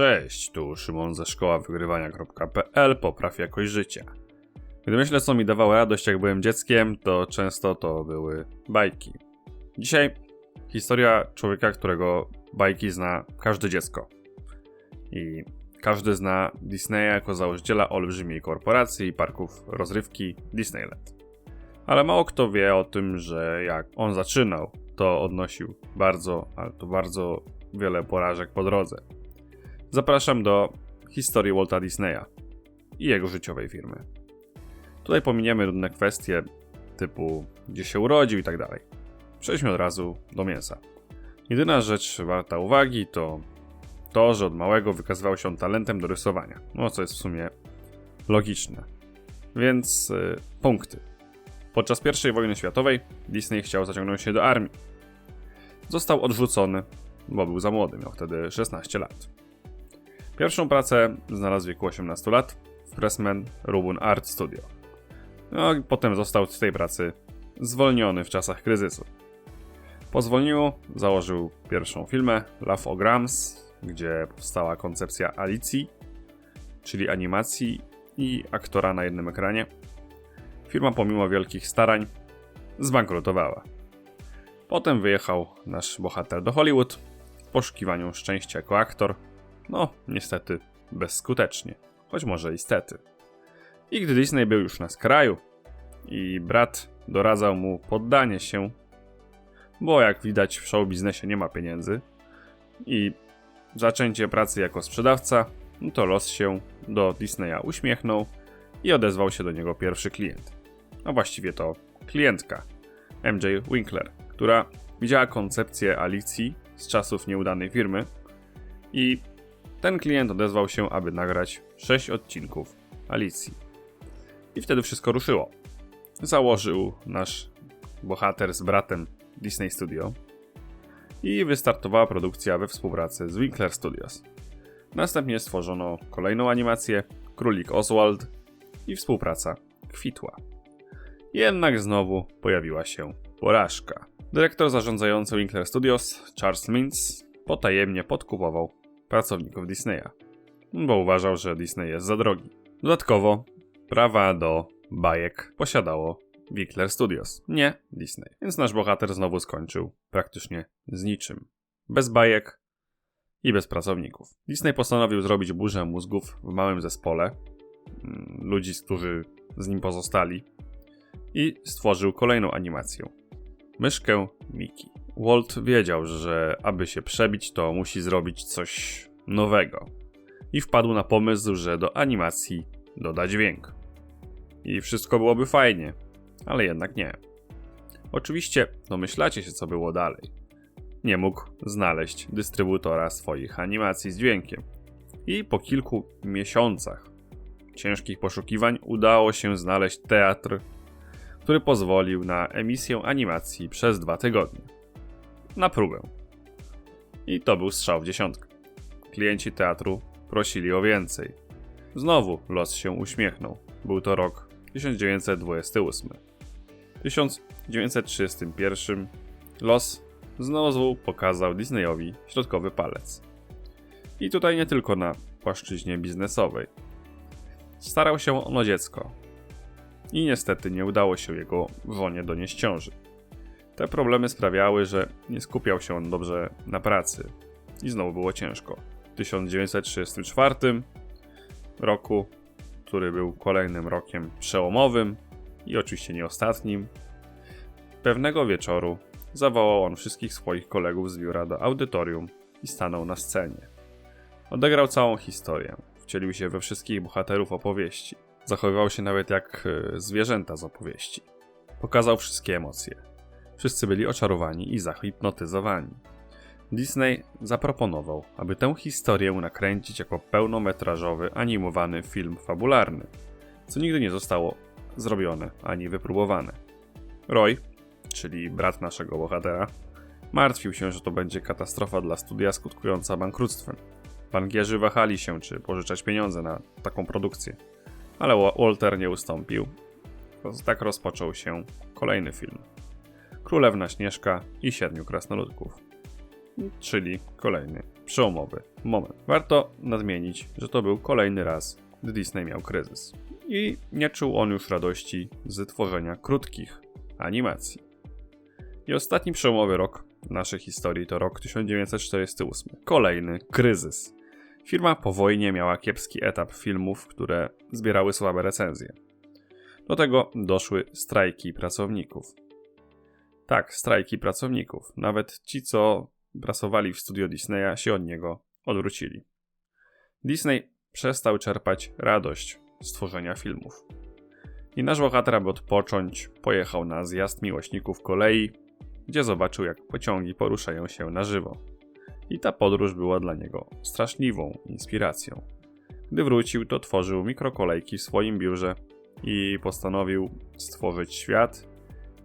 Cześć, tu Szymon ze szkoła wygrywania.pl Popraw jakość życia. Gdy myślę, co mi dawało radość, jak byłem dzieckiem, to często to były bajki. Dzisiaj historia człowieka, którego bajki zna każde dziecko. I każdy zna Disneya jako założyciela olbrzymiej korporacji i parków rozrywki Disneyland. Ale mało kto wie o tym, że jak on zaczynał, to odnosił bardzo, ale to bardzo wiele porażek po drodze. Zapraszam do historii Walta Disneya i jego życiowej firmy. Tutaj pominiemy różne kwestie typu gdzie się urodził i tak dalej. Przejdźmy od razu do mięsa. Jedyna rzecz warta uwagi to to, że od małego wykazywał się talentem do rysowania. No, co jest w sumie logiczne. Więc yy, punkty. Podczas I wojny światowej Disney chciał zaciągnąć się do armii. Został odrzucony, bo był za młody, miał wtedy 16 lat. Pierwszą pracę znalazł w wieku 18 lat w Pressman Rubun Art Studio. No i potem został z tej pracy zwolniony w czasach kryzysu. Po zwolnieniu założył pierwszą filmę Love Grams, gdzie powstała koncepcja Alicji, czyli animacji i aktora na jednym ekranie. Firma pomimo wielkich starań zbankrutowała. Potem wyjechał nasz bohater do Hollywood w poszukiwaniu szczęścia jako aktor. No, niestety bezskutecznie, choć może i stety. I gdy Disney był już na skraju i brat doradzał mu poddanie się, bo jak widać w show biznesie nie ma pieniędzy i zaczęcie pracy jako sprzedawca, no to los się do Disneya uśmiechnął i odezwał się do niego pierwszy klient. A właściwie to klientka, MJ Winkler, która widziała koncepcję Alicji z czasów nieudanej firmy i ten klient odezwał się, aby nagrać 6 odcinków Alicji. I wtedy wszystko ruszyło. Założył nasz bohater z bratem Disney Studio i wystartowała produkcja we współpracy z Winkler Studios. Następnie stworzono kolejną animację Królik Oswald i współpraca kwitła. Jednak znowu pojawiła się porażka. Dyrektor zarządzający Winkler Studios, Charles Mintz, potajemnie podkupował pracowników Disneya, bo uważał, że Disney jest za drogi. Dodatkowo prawa do bajek posiadało Winkler Studios, nie Disney. Więc nasz bohater znowu skończył praktycznie z niczym. Bez bajek i bez pracowników. Disney postanowił zrobić burzę mózgów w małym zespole mm, ludzi, którzy z nim pozostali i stworzył kolejną animację. Myszkę Miki. Walt wiedział, że aby się przebić, to musi zrobić coś nowego. I wpadł na pomysł, że do animacji doda dźwięk. I wszystko byłoby fajnie, ale jednak nie. Oczywiście domyślacie się, co było dalej. Nie mógł znaleźć dystrybutora swoich animacji z dźwiękiem. I po kilku miesiącach ciężkich poszukiwań udało się znaleźć teatr, który pozwolił na emisję animacji przez dwa tygodnie. Na próbę. I to był strzał w dziesiątkę. Klienci teatru prosili o więcej. Znowu los się uśmiechnął. Był to rok 1928. W 1931 los znowu pokazał Disneyowi środkowy palec. I tutaj nie tylko na płaszczyźnie biznesowej. Starał się on o dziecko. I niestety nie udało się jego żonie donieść ciąży. Te problemy sprawiały, że nie skupiał się on dobrze na pracy. I znowu było ciężko. W 1934 roku, który był kolejnym rokiem przełomowym, i oczywiście nie ostatnim, pewnego wieczoru zawołał on wszystkich swoich kolegów z biura do audytorium i stanął na scenie. Odegrał całą historię, wcielił się we wszystkich bohaterów opowieści. Zachowywał się nawet jak e, zwierzęta z opowieści. Pokazał wszystkie emocje. Wszyscy byli oczarowani i zahipnotyzowani. Disney zaproponował, aby tę historię nakręcić jako pełnometrażowy, animowany film fabularny, co nigdy nie zostało zrobione ani wypróbowane. Roy, czyli brat naszego bohatera, martwił się, że to będzie katastrofa dla studia skutkująca bankructwem. Bankierzy wahali się, czy pożyczać pieniądze na taką produkcję, ale Walter nie ustąpił. Tak rozpoczął się kolejny film. Królewna Śnieżka i Siedmiu Krasnoludków. Czyli kolejny przełomowy moment. Warto nadmienić, że to był kolejny raz, gdy Disney miał kryzys. I nie czuł on już radości z tworzenia krótkich animacji. I ostatni przełomowy rok naszej historii to rok 1948. Kolejny kryzys. Firma po wojnie miała kiepski etap filmów, które zbierały słabe recenzje. Do tego doszły strajki pracowników. Tak, strajki pracowników. Nawet ci, co pracowali w studio Disneya, się od niego odwrócili. Disney przestał czerpać radość z tworzenia filmów. I nasz bohater, aby odpocząć, pojechał na zjazd miłośników kolei, gdzie zobaczył, jak pociągi poruszają się na żywo. I ta podróż była dla niego straszliwą inspiracją. Gdy wrócił, to tworzył mikrokolejki w swoim biurze i postanowił stworzyć świat,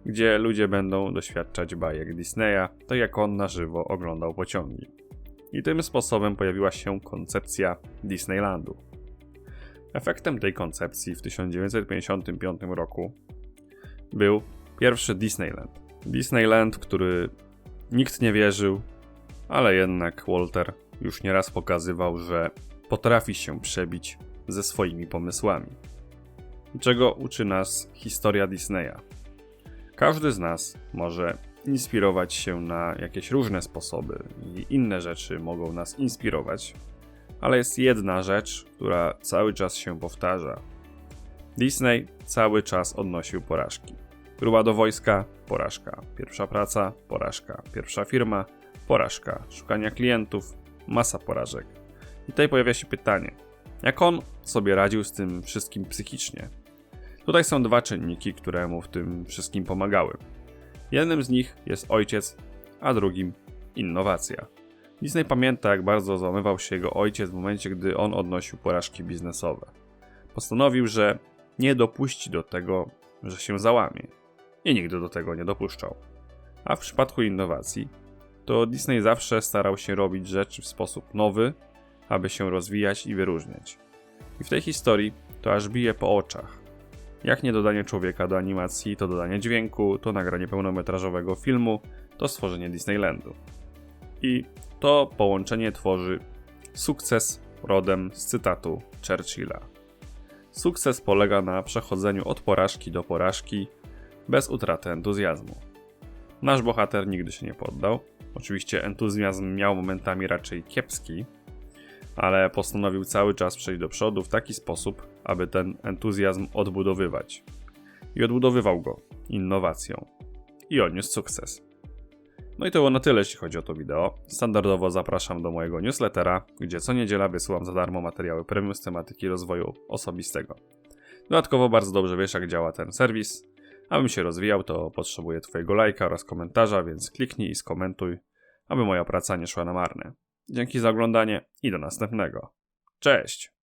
gdzie ludzie będą doświadczać bajek Disneya, tak jak on na żywo oglądał pociągi. I tym sposobem pojawiła się koncepcja Disneylandu. Efektem tej koncepcji w 1955 roku był pierwszy Disneyland. Disneyland, który nikt nie wierzył, ale jednak Walter już nieraz pokazywał, że potrafi się przebić ze swoimi pomysłami. Czego uczy nas historia Disneya? Każdy z nas może inspirować się na jakieś różne sposoby i inne rzeczy mogą nas inspirować, ale jest jedna rzecz, która cały czas się powtarza. Disney cały czas odnosił porażki. Próba do wojska porażka. Pierwsza praca porażka. Pierwsza firma porażka. Szukania klientów masa porażek. I tutaj pojawia się pytanie: jak on sobie radził z tym wszystkim psychicznie? Tutaj są dwa czynniki, które mu w tym wszystkim pomagały. Jednym z nich jest ojciec, a drugim innowacja. Disney pamięta, jak bardzo załamywał się jego ojciec w momencie, gdy on odnosił porażki biznesowe. Postanowił, że nie dopuści do tego, że się załamie. I nigdy do tego nie dopuszczał. A w przypadku innowacji, to Disney zawsze starał się robić rzeczy w sposób nowy, aby się rozwijać i wyróżniać. I w tej historii to aż bije po oczach. Jak nie dodanie człowieka do animacji, to dodanie dźwięku, to nagranie pełnometrażowego filmu, to stworzenie Disneylandu. I to połączenie tworzy sukces rodem z cytatu Churchilla. Sukces polega na przechodzeniu od porażki do porażki bez utraty entuzjazmu. Nasz bohater nigdy się nie poddał. Oczywiście entuzjazm miał momentami raczej kiepski, ale postanowił cały czas przejść do przodu w taki sposób, aby ten entuzjazm odbudowywać. I odbudowywał go innowacją. I odniósł sukces. No i to było na tyle, jeśli chodzi o to wideo. Standardowo zapraszam do mojego newslettera, gdzie co niedziela wysyłam za darmo materiały premium z tematyki rozwoju osobistego. Dodatkowo bardzo dobrze wiesz, jak działa ten serwis. Abym się rozwijał, to potrzebuję Twojego lajka oraz komentarza, więc kliknij i skomentuj, aby moja praca nie szła na marne. Dzięki za oglądanie i do następnego. Cześć!